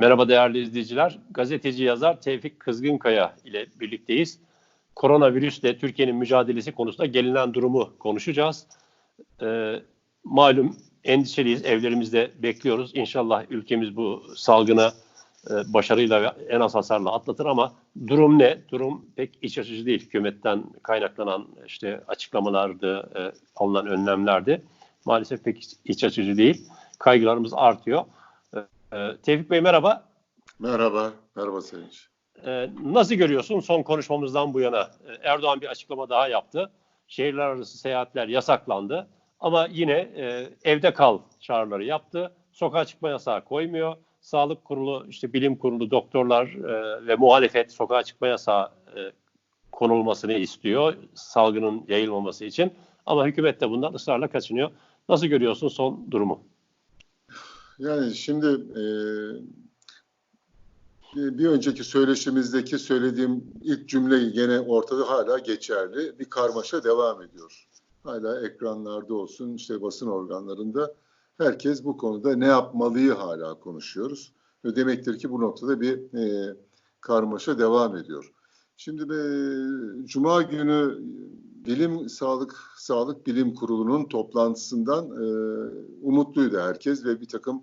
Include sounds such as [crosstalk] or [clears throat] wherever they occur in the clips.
Merhaba değerli izleyiciler. Gazeteci yazar Tevfik Kızgınkaya ile birlikteyiz. Koronavirüsle Türkiye'nin mücadelesi konusunda gelinen durumu konuşacağız. Ee, malum endişeliyiz, evlerimizde bekliyoruz. İnşallah ülkemiz bu salgına e, başarıyla ve en az hasarla atlatır ama durum ne? Durum pek iç açıcı değil. Hükümetten kaynaklanan işte açıklamalardı, e, alınan önlemlerdi. Maalesef pek iç açıcı değil. Kaygılarımız artıyor. Ee, Tevfik Bey merhaba. Merhaba, merhaba Sevinç. Ee, nasıl görüyorsun son konuşmamızdan bu yana? Ee, Erdoğan bir açıklama daha yaptı. Şehirler arası seyahatler yasaklandı. Ama yine e, evde kal çağrıları yaptı. Sokağa çıkma yasağı koymuyor. Sağlık kurulu, işte bilim kurulu, doktorlar e, ve muhalefet sokağa çıkma yasağı e, konulmasını istiyor. Salgının yayılmaması için. Ama hükümet de bundan ısrarla kaçınıyor. Nasıl görüyorsun son durumu? Yani şimdi e, bir önceki söyleşimizdeki söylediğim ilk cümle gene ortada hala geçerli. Bir karmaşa devam ediyor. Hala ekranlarda olsun, işte basın organlarında herkes bu konuda ne yapmalıyı hala konuşuyoruz. Ve demektir ki bu noktada bir e, karmaşa devam ediyor. Şimdi be, Cuma günü Bilim Sağlık Sağlık Bilim Kurulu'nun toplantısından e, umutluydu herkes ve bir takım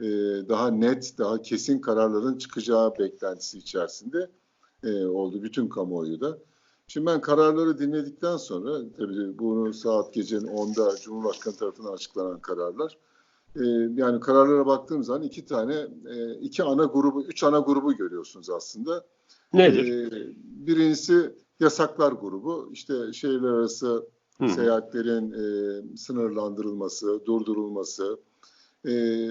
e, daha net, daha kesin kararların çıkacağı beklentisi içerisinde e, oldu bütün kamuoyu da. Şimdi ben kararları dinledikten sonra, tabii bunu saat gecenin 10'da Cumhurbaşkanı tarafından açıklanan kararlar, e, yani kararlara baktığım zaman iki tane, e, iki ana grubu, üç ana grubu görüyorsunuz aslında. Nedir? E, birincisi yasaklar grubu, işte şehirler arası Hı. seyahatlerin e, sınırlandırılması, durdurulması, e,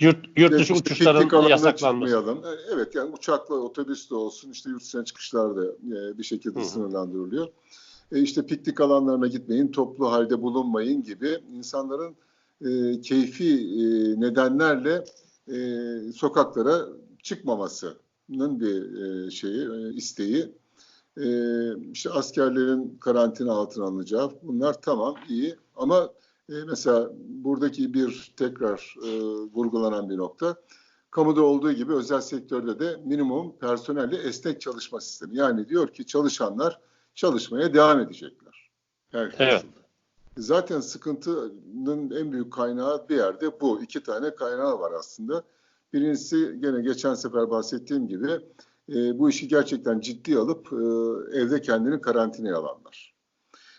Yurt, yurt dışı işte uçuşların yasaklanması. E, evet yani uçakla, otobüsle olsun işte yurt dışına çıkışlar da e, bir şekilde Hı. sınırlandırılıyor. E, işte piknik alanlarına gitmeyin, toplu halde bulunmayın gibi insanların e, keyfi e, nedenlerle e, sokaklara çıkmamasının bir e, şeyi, e, isteği. E, işte askerlerin karantina altına alınacağı bunlar tamam iyi ama e, mesela buradaki bir tekrar e, vurgulanan bir nokta. Kamuda olduğu gibi özel sektörde de minimum personelle esnek çalışma sistemi. Yani diyor ki çalışanlar çalışmaya devam edecekler. Her evet. Zaten sıkıntının en büyük kaynağı bir yerde bu. İki tane kaynağı var aslında. Birincisi gene geçen sefer bahsettiğim gibi e, bu işi gerçekten ciddi alıp e, evde kendini karantinaya alanlar.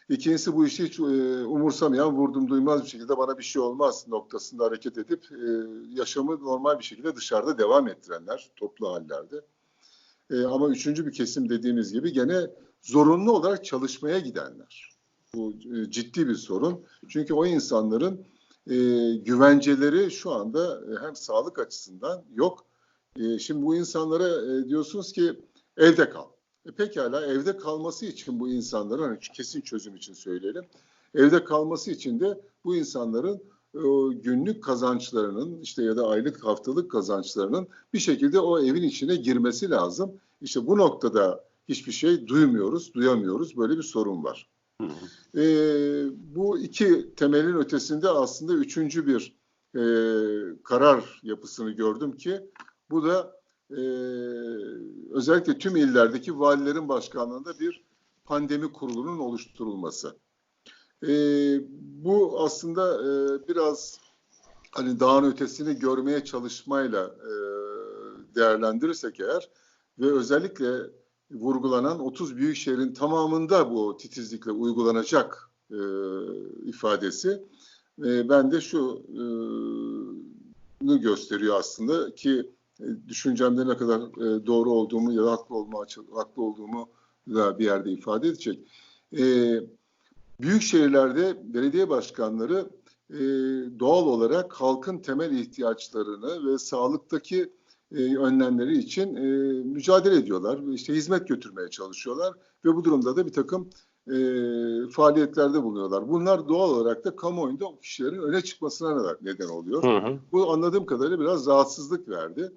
İkincisi bu işi hiç e, umursamayan, vurdum duymaz bir şekilde bana bir şey olmaz noktasında hareket edip e, yaşamı normal bir şekilde dışarıda devam ettirenler toplu hallerde. E, ama üçüncü bir kesim dediğimiz gibi gene zorunlu olarak çalışmaya gidenler. Bu e, ciddi bir sorun. Çünkü o insanların e, güvenceleri şu anda e, hem sağlık açısından yok. E, şimdi bu insanlara e, diyorsunuz ki evde kal. E pekala evde kalması için bu insanların hani kesin çözüm için söyleyelim. Evde kalması için de bu insanların e, günlük kazançlarının işte ya da aylık haftalık kazançlarının bir şekilde o evin içine girmesi lazım. İşte bu noktada hiçbir şey duymuyoruz, duyamıyoruz. Böyle bir sorun var. Hı hı. E, bu iki temelin ötesinde aslında üçüncü bir e, karar yapısını gördüm ki bu da e, özellikle tüm illerdeki valilerin başkanlığında bir pandemi kurulunun oluşturulması. E, bu aslında e, biraz hani dağın ötesini görmeye çalışmayla e, değerlendirirsek eğer ve özellikle vurgulanan 30 büyük şehrin tamamında bu titizlikle uygulanacak e, ifadesi e, ben de şu e, gösteriyor aslında ki düşüncemde ne kadar e, doğru olduğumu ya da haklı, olma, haklı olduğumu da bir yerde ifade edecek. E, büyük şehirlerde belediye başkanları e, doğal olarak halkın temel ihtiyaçlarını ve sağlıktaki e, önlemleri için e, mücadele ediyorlar. İşte hizmet götürmeye çalışıyorlar ve bu durumda da bir takım e, faaliyetlerde bulunuyorlar. Bunlar doğal olarak da kamuoyunda o kişilerin öne çıkmasına neden oluyor. Hı hı. Bu anladığım kadarıyla biraz rahatsızlık verdi.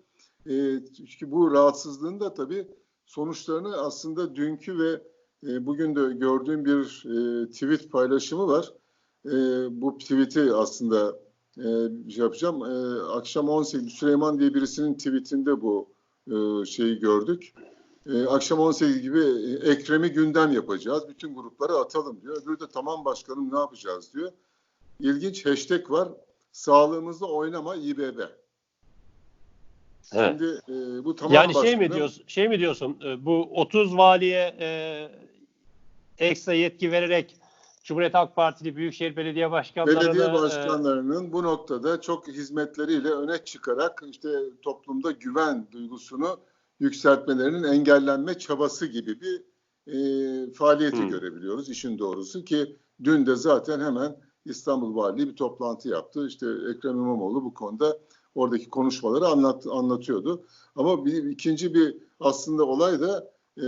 E, çünkü bu rahatsızlığın da tabii sonuçlarını aslında dünkü ve e, bugün de gördüğüm bir e, tweet paylaşımı var. E, bu tweet'i aslında şey yapacağım. Akşam 18 Süleyman diye birisinin tweetinde bu şeyi gördük. Akşam 18 gibi Ekrem'i gündem yapacağız. Bütün gruplara atalım diyor. Öbürü de tamam başkanım ne yapacağız diyor. İlginç hashtag var. Sağlığımızda oynama İBB. Evet. Şimdi e, bu tamam yani şey başkanım. mi diyorsun? Şey mi diyorsun? e, Bu 30 valiye e, ekstra yetki vererek Cumhuriyet Halk Partili Büyükşehir Belediye Başkanları'nı Belediye e, başkanlarının bu noktada çok hizmetleriyle öne çıkarak işte toplumda güven duygusunu yükseltmelerinin engellenme çabası gibi bir e, faaliyeti Hmm. görebiliyoruz işin doğrusu ki dün de zaten hemen İstanbul Valiliği bir toplantı yaptı. İşte Ekrem İmamoğlu bu konuda oradaki konuşmaları anlat, anlatıyordu. Ama bir ikinci bir aslında olay da e,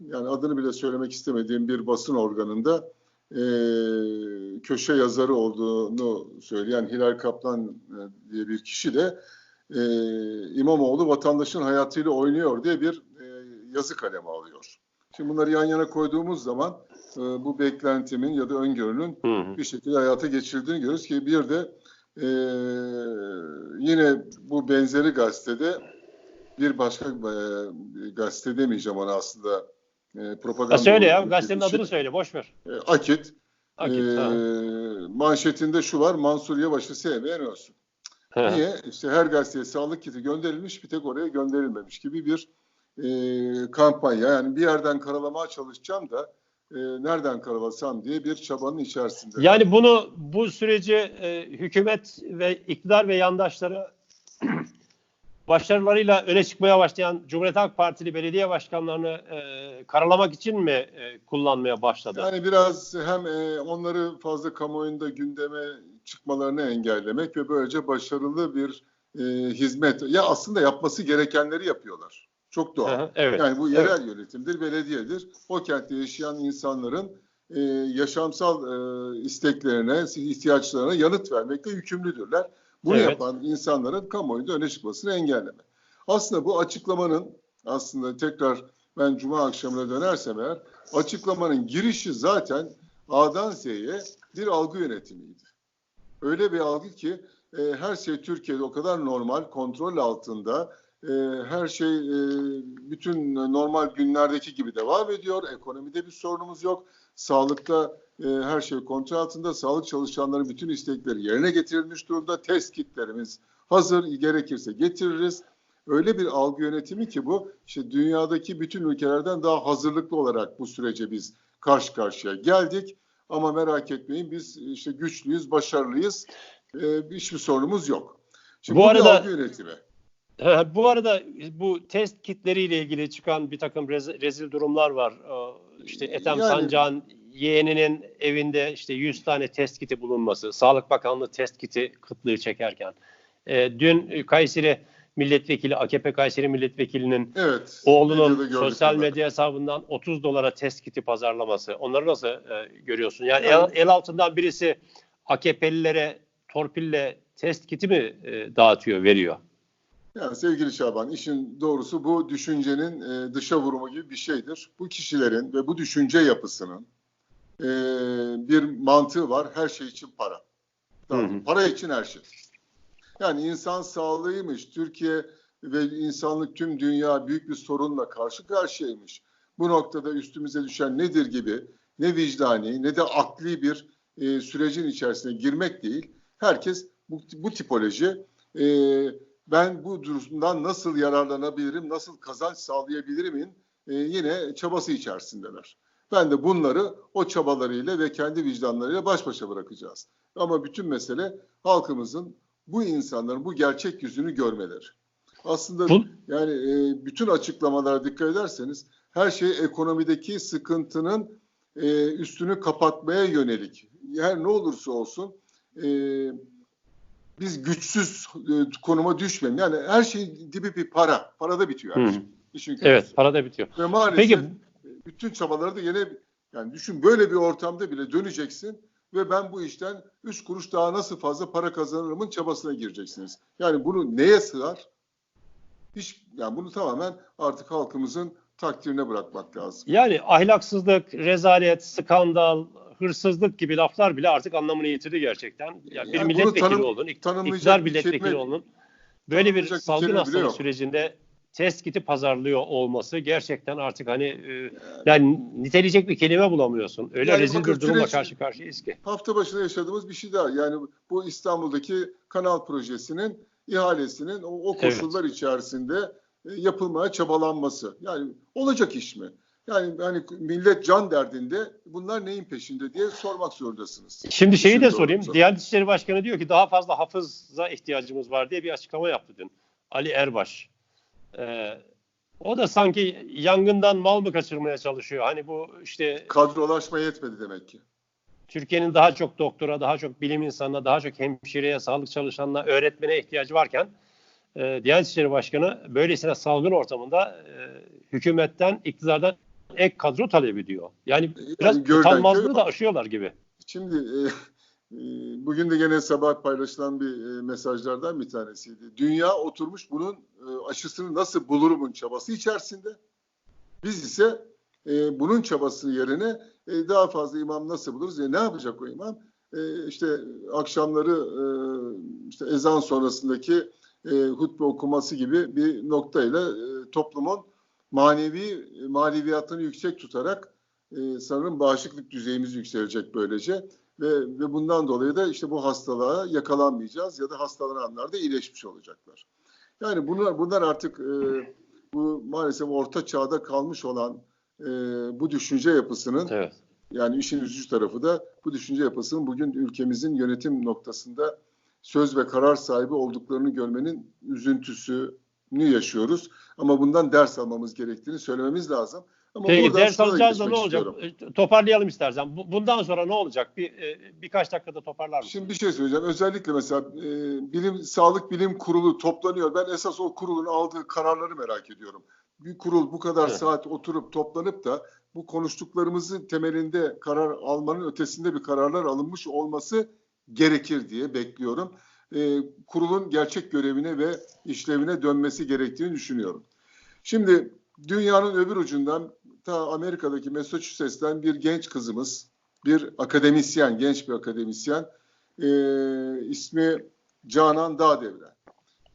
yani adını bile söylemek istemediğim bir basın organında e, köşe yazarı olduğunu söyleyen Hilal Kaplan e, diye bir kişi de e, İmamoğlu vatandaşın hayatıyla oynuyor diye bir e, yazı kalemi alıyor. Şimdi bunları yan yana koyduğumuz zaman e, bu beklentimin ya da öngörünün Hı hı. bir şekilde hayata geçirildiğini görüyoruz ki bir de e, yine bu benzeri gazetede bir başka e, gazete demeyeceğim ona aslında e, propaganda Ha, söyle ya gazetenin için, adını söyle boş ver. e, Akit. Akit, E, ha. manşetinde şu var Mansur Yavaş'ı sevmeyen. Ha. Niye? İşte her gazeteye sağlık kiti gönderilmiş bir tek oraya gönderilmemiş gibi bir e, kampanya. Yani bir yerden karalamaya çalışacağım da e, nereden karalasam diye bir çabanın içerisinde. Yani bunu bu süreci e, hükümet ve iktidar ve yandaşları [clears throat] başarılarıyla öne çıkmaya başlayan Cumhuriyet Halk Partili belediye başkanlarını e, karalamak için mi e, kullanmaya başladı? Yani biraz hem e, onları fazla kamuoyunda gündeme çıkmalarını engellemek ve böylece başarılı bir e, hizmet. Ya aslında yapması gerekenleri yapıyorlar. Çok doğal. Evet. Yani bu yerel yönetimdir, belediyedir. O kentte yaşayan insanların e, yaşamsal e, isteklerine, ihtiyaçlarına yanıt vermekle yükümlüdürler. Bunu Evet. yapan insanların kamuoyunda öne çıkmasını engelleme. Aslında bu açıklamanın aslında tekrar ben cuma akşamına dönersem eğer açıklamanın girişi zaten A'dan Z'ye bir algı yönetimiydi. Öyle bir algı ki e, her şey Türkiye'de o kadar normal, kontrol altında. E, her şey e, bütün normal günlerdeki gibi devam ediyor. Ekonomide bir sorunumuz yok. Sağlıkta e, her şey kontrol altında. Sağlık çalışanların bütün istekleri yerine getirilmiş durumda. Test kitlerimiz hazır. Gerekirse getiririz. Öyle bir algı yönetimi ki bu işte dünyadaki bütün ülkelerden daha hazırlıklı olarak bu sürece biz karşı karşıya geldik. Ama merak etmeyin biz işte güçlüyüz, başarılıyız. E, hiçbir sorunumuz yok. Şimdi Bu bu, arada- yönetimi. Ha, Bu arada bu test kitleriyle ilgili çıkan bir takım rez- rezil durumlar var. Ee, İşte Ethem Yani- Sancak'ın yeğeninin evinde işte 100 tane test kiti bulunması, Sağlık Bakanlığı test kiti kıtlığı çekerken. Ee, dün Kayseri milletvekili, AKP Kayseri milletvekilinin Evet. oğlunun sosyal medya hesabından 30 dolara test kiti pazarlaması. Onları nasıl e, görüyorsun? Yani el, Yani- el altından birisi AKP'lilere torpille test kiti mi e, dağıtıyor, veriyor? Yani sevgili Şaban, işin doğrusu bu düşüncenin e, dışa vurumu gibi bir şeydir. Bu kişilerin ve bu düşünce yapısının e, bir mantığı var. Her şey için para. Tamam, Hı hı. Para için her şey. Yani insan sağlığıymış. Türkiye ve insanlık tüm dünya büyük bir sorunla karşı karşıyaymış. Bu noktada üstümüze düşen nedir gibi ne vicdani ne de akli bir e, sürecin içerisine girmek değil. Herkes bu, bu tipoloji e, ben bu durumdan nasıl yararlanabilirim, nasıl kazanç sağlayabilirimin e, yine çabası içerisindeler. Ben de bunları o çabalarıyla ve kendi vicdanlarıyla baş başa bırakacağız. Ama bütün mesele halkımızın bu insanların bu gerçek yüzünü görmeleri. Aslında Bu- yani e, bütün açıklamalara dikkat ederseniz her şey ekonomideki sıkıntının e, üstünü kapatmaya yönelik. Her ne olursa olsun e, biz güçsüz e, konuma düşmeyelim. Yani her şey dibi bir para. Parada bitiyor her şey. İşin. Evet, parada bitiyor. Ve maalesef Peki- bütün çabaları da yine yani düşün böyle bir ortamda bile döneceksin ve ben bu işten 3 kuruş daha nasıl fazla para kazanırımın çabasına gireceksiniz. Yani bunu neye sığar? Hiç yani bunu tamamen artık halkımızın takdirine bırakmak lazım. Yani ahlaksızlık, rezalet, skandal, hırsızlık gibi laflar bile artık anlamını yitirdi gerçekten. Yani bir Yani milletvekili tanım- tanımlayacak iktidar bir milletvekili oldun. Böyle bir salgın hastalık yok. sürecinde test kiti pazarlıyor olması gerçekten artık hani e, yani niteleyecek bir kelime bulamıyorsun. Öyle Yani rezil bir durumla karşı karşıyayız ki. hafta başında yaşadığımız bir şey daha. Yani bu İstanbul'daki kanal projesinin ihalesinin o, o Evet. koşullar içerisinde e, yapılmaya çabalanması. Yani olacak iş mi? Yani hani millet can derdinde bunlar neyin peşinde diye sormak zorundasınız. Şimdi şeyi de sorayım. Diyanet İşleri Başkanı diyor ki daha fazla hafıza ihtiyacımız var diye bir açıklama yaptı dün. Ali Erbaş. Ee, o da sanki yangından mal mı kaçırmaya çalışıyor? Hani bu işte Kadrolaşma yetmedi demek ki. Türkiye'nin daha çok doktora, daha çok bilim insanına, daha çok hemşireye, sağlık çalışanına, öğretmene ihtiyacı varken e, Diyanet İşleri Başkanı böylesine salgın ortamında e, hükümetten, iktidardan ek kadro talep ediyor. Yani biraz Yani utanmazlığı da aşıyorlar gibi. Şimdi e, e, bugün de gene sabah paylaşılan bir e, mesajlardan bir tanesiydi. Dünya oturmuş bunun e, aşısını nasıl bulurumun çabası içerisinde. Biz ise e, bunun çabası yerine e, daha fazla imam nasıl buluruz? E, ne yapacak o imam? E, işte akşamları e, işte ezan sonrasındaki e, hutbe okuması gibi bir noktayla e, toplumun manevi maneviyatını yüksek tutarak e, sanırım bağışıklık düzeyimiz yükselecek böylece ve, ve bundan dolayı da işte bu hastalığa yakalanmayacağız ya da hastalananlar da iyileşmiş olacaklar. Yani bunlar bunlar artık e, bu maalesef orta çağda kalmış olan e, bu düşünce yapısının Evet. yani işin üzücü tarafı da bu düşünce yapısının bugün ülkemizin yönetim noktasında söz ve karar sahibi olduklarını görmenin üzüntüsünü yaşıyoruz. Ama bundan ders almamız gerektiğini söylememiz lazım. Ama Peki ders alacağız da ne olacak? istiyorum. E, Toparlayalım istersen. Bu- Bundan sonra ne olacak? Bir e, birkaç dakikada toparlar mısın? Şimdi bir şey söyleyeceğim. Özellikle mesela e, bilim Sağlık Bilim Kurulu toplanıyor. Ben esas o kurulun aldığı kararları merak ediyorum. Bir kurul bu kadar Evet. saat oturup toplanıp da bu konuştuklarımızın temelinde karar almanın ötesinde bir kararlar alınmış olması gerekir diye bekliyorum. E, kurulun gerçek görevine ve işlevine dönmesi gerektiğini düşünüyorum. Şimdi dünyanın öbür ucundan ta Amerika'daki Massachusetts'ten bir genç kızımız, bir akademisyen, genç bir akademisyen, e, ismi Canan Dağdevren.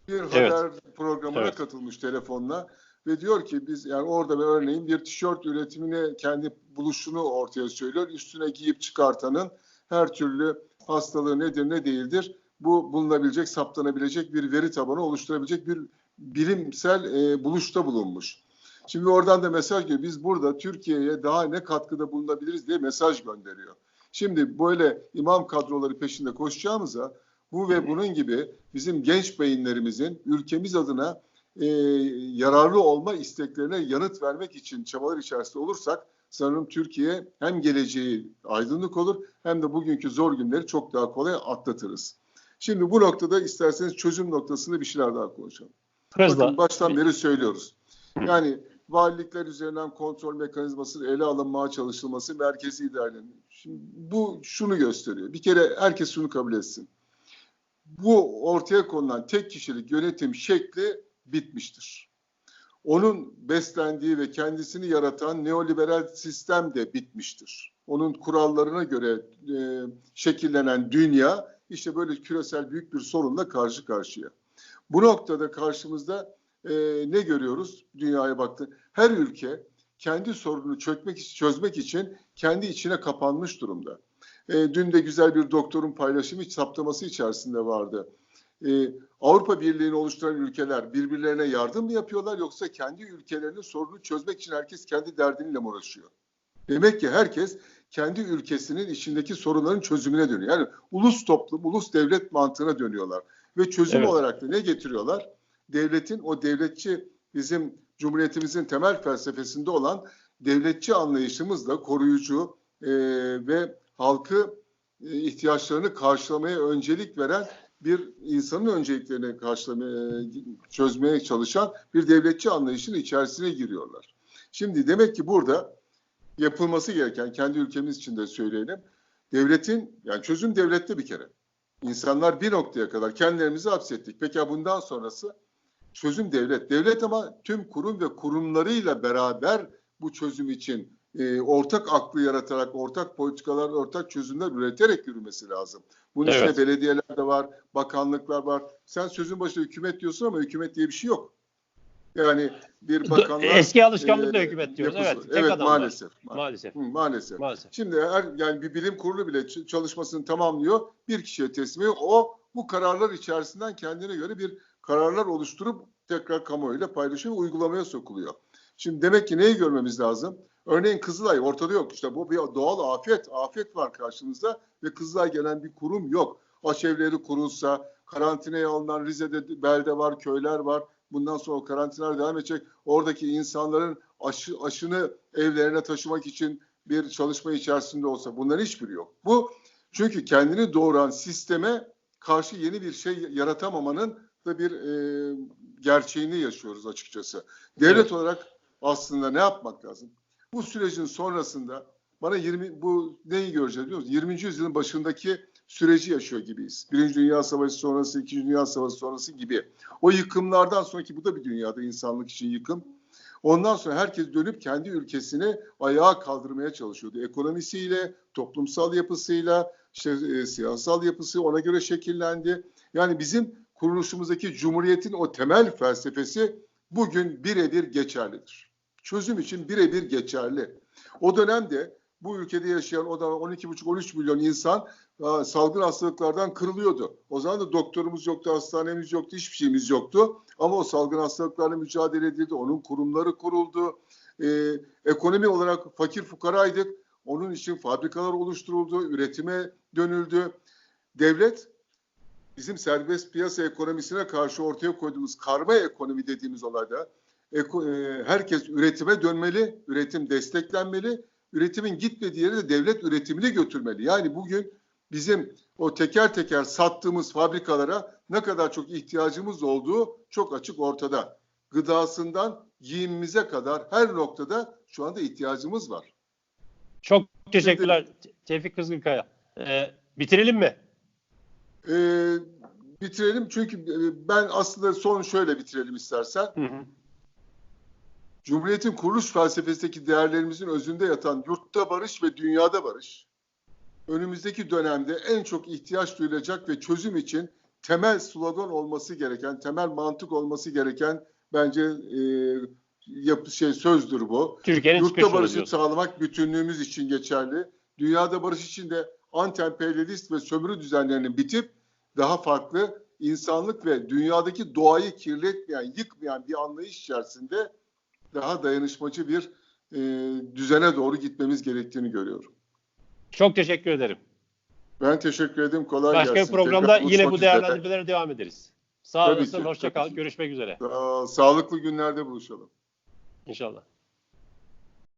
Bir haber programına Evet. katılmış telefonla ve diyor ki biz yani orada bir örneğin bir tişört üretimine kendi buluşunu ortaya söylüyor. Üstüne giyip çıkartanın her türlü hastalığı nedir ne değildir bu bulunabilecek, saptanabilecek bir veri tabanı oluşturabilecek bir bilimsel e, buluşta bulunmuş. Şimdi oradan da mesaj geliyor. Biz burada Türkiye'ye daha ne katkıda bulunabiliriz diye mesaj gönderiyor. Şimdi böyle imam kadroları peşinde koşacağımıza bu ve bunun gibi bizim genç beyinlerimizin ülkemiz adına e, yararlı olma isteklerine yanıt vermek için çabalar içerisinde olursak sanırım Türkiye hem geleceği aydınlık olur hem de bugünkü zor günleri çok daha kolay atlatırız. Şimdi bu noktada isterseniz çözüm noktasında bir şeyler daha konuşalım. Hızla. Bakın baştan beri söylüyoruz. Yani valilikler üzerinden kontrol mekanizması ele alınmaya çalışılması merkezi idarenin. Şimdi bu şunu gösteriyor. Bir kere herkes şunu kabul etsin. Bu ortaya konulan tek kişilik yönetim şekli bitmiştir. Onun beslendiği ve kendisini yaratan neoliberal sistem de bitmiştir. Onun kurallarına göre e, şekillenen dünya işte böyle küresel büyük bir sorunla karşı karşıya. Bu noktada karşımızda e, ne görüyoruz dünyaya baktı? Her ülke kendi sorununu çökmek, çözmek için kendi içine kapanmış durumda. E, dün de güzel bir doktorun paylaşımı saptaması içerisinde vardı. E, Avrupa Birliği'ni oluşturan ülkeler birbirlerine yardım mı yapıyorlar yoksa kendi ülkelerinin sorununu çözmek için herkes kendi derdinle mi uğraşıyor? Demek ki herkes kendi ülkesinin içindeki sorunların çözümüne dönüyor. Yani ulus toplum, ulus devlet mantığına dönüyorlar. Ve çözüm Evet. olarak da ne getiriyorlar? Devletin o devletçi bizim Cumhuriyetimizin temel felsefesinde olan devletçi anlayışımızla koruyucu e, ve halkı e, ihtiyaçlarını karşılamaya öncelik veren bir insanın önceliklerini karşılamaya, çözmeye çalışan bir devletçi anlayışın içerisine giriyorlar. Şimdi demek ki burada yapılması gereken kendi ülkemiz için de söyleyelim. Devletin yani çözüm devlette bir kere. İnsanlar bir noktaya kadar kendilerimizi hapsettik. Peki ya bundan sonrası çözüm devlet. Devlet ama tüm kurum ve kurumlarıyla beraber bu çözüm için e, ortak aklı yaratarak, ortak politikalar, ortak çözümler üreterek yürümesi lazım. Bunun Evet. içinde belediyeler de var, bakanlıklar var. Sen sözün başında hükümet diyorsun ama hükümet diye bir şey yok. Yani bir bakanlar... Eski alışkanlıkla e, hükümet diyoruz. yapısı- Evet, tek evet adamlar. maalesef. Ma- Maalesef. Hı, maalesef. Maalesef. Şimdi her yani bir bilim kurulu bile çalışmasını tamamlıyor, bir kişiye teslim ediyor. O bu kararlar içerisinden kendine göre bir kararlar oluşturup tekrar kamuoyuyla paylaşıyor ve uygulamaya sokuluyor. Şimdi demek ki neyi görmemiz lazım? Örneğin Kızılay ortada yok. İşte bu bir doğal afet. Afet var karşımızda ve Kızılay gelen bir kurum yok. Aşevleri kurulsa, karantinaya alınan Rize'de belde var, köyler var. Bundan sonra karantinalar devam edecek. Oradaki insanların aşı, aşını evlerine taşımak için bir çalışma içerisinde olsa bunların hiçbiri yok. Bu çünkü kendini doğuran sisteme karşı yeni bir şey yaratamamanın da bir e, gerçeğini yaşıyoruz açıkçası. Devlet Evet. olarak aslında ne yapmak lazım? Bu sürecin sonrasında bana 20 bu neyi göreceğiz biliyor musunuz? 20. yüzyılın başındaki süreci yaşıyor gibiyiz. Birinci Dünya Savaşı sonrası, İkinci Dünya Savaşı sonrası gibi. O yıkımlardan sonraki bu da bir dünyada insanlık için yıkım. Ondan sonra herkes dönüp kendi ülkesini ayağa kaldırmaya çalışıyordu. Ekonomisiyle, toplumsal yapısıyla, işte, e, siyasal yapısı ona göre şekillendi. Yani bizim kuruluşumuzdaki Cumhuriyet'in o temel felsefesi bugün birebir geçerlidir. Çözüm için birebir geçerli. O dönemde bu ülkede yaşayan o da 12,5-13 milyon insan e, salgın hastalıklardan kırılıyordu. O zaman da doktorumuz yoktu, hastanemiz yoktu, hiçbir şeyimiz yoktu. Ama o salgın hastalıklarla mücadele edildi. Onun kurumları kuruldu. E, ekonomi olarak fakir fukaraydık. Onun için fabrikalar oluşturuldu, üretime dönüldü. Devlet bizim serbest piyasa ekonomisine karşı ortaya koyduğumuz karma ekonomi dediğimiz olayda e, herkes üretime dönmeli, üretim desteklenmeli. Üretimin gitmediği yere de devlet üretimini götürmeli. Yani bugün bizim o teker teker sattığımız fabrikalara ne kadar çok ihtiyacımız olduğu çok açık ortada. Gıdasından giyimimize kadar her noktada şu anda ihtiyacımız var. Çok teşekkürler Tevfik Kızgınkaya. Ee, bitirelim mi? Ee, bitirelim çünkü e, ben aslında son şöyle bitirelim istersen. Hı hı. Cumhuriyetin kuruluş felsefesindeki değerlerimizin özünde yatan yurtta barış ve dünyada barış, önümüzdeki dönemde en çok ihtiyaç duyulacak ve çözüm için temel slogan olması gereken, temel mantık olması gereken bence e, yapı şey sözdür bu. Türkiye'nin Yurtta barışı diyorsun. sağlamak bütünlüğümüz için geçerli. Dünyada barış için de anti-emperyalist ve sömürü düzenlerinin bitip daha farklı insanlık ve dünyadaki doğayı kirletmeyen, yıkmayan bir anlayış içerisinde daha dayanışmacı bir e, düzene doğru gitmemiz gerektiğini görüyorum. Çok teşekkür ederim. Ben teşekkür ederim. Kolay Başka gelsin. bir programda Tekrar yine bu değerlendirmelere devam ederiz. Sağ olasın, ki, hoşça tabii kal. ki. Görüşmek üzere Sağ- Sağlıklı günlerde buluşalım. inşallah.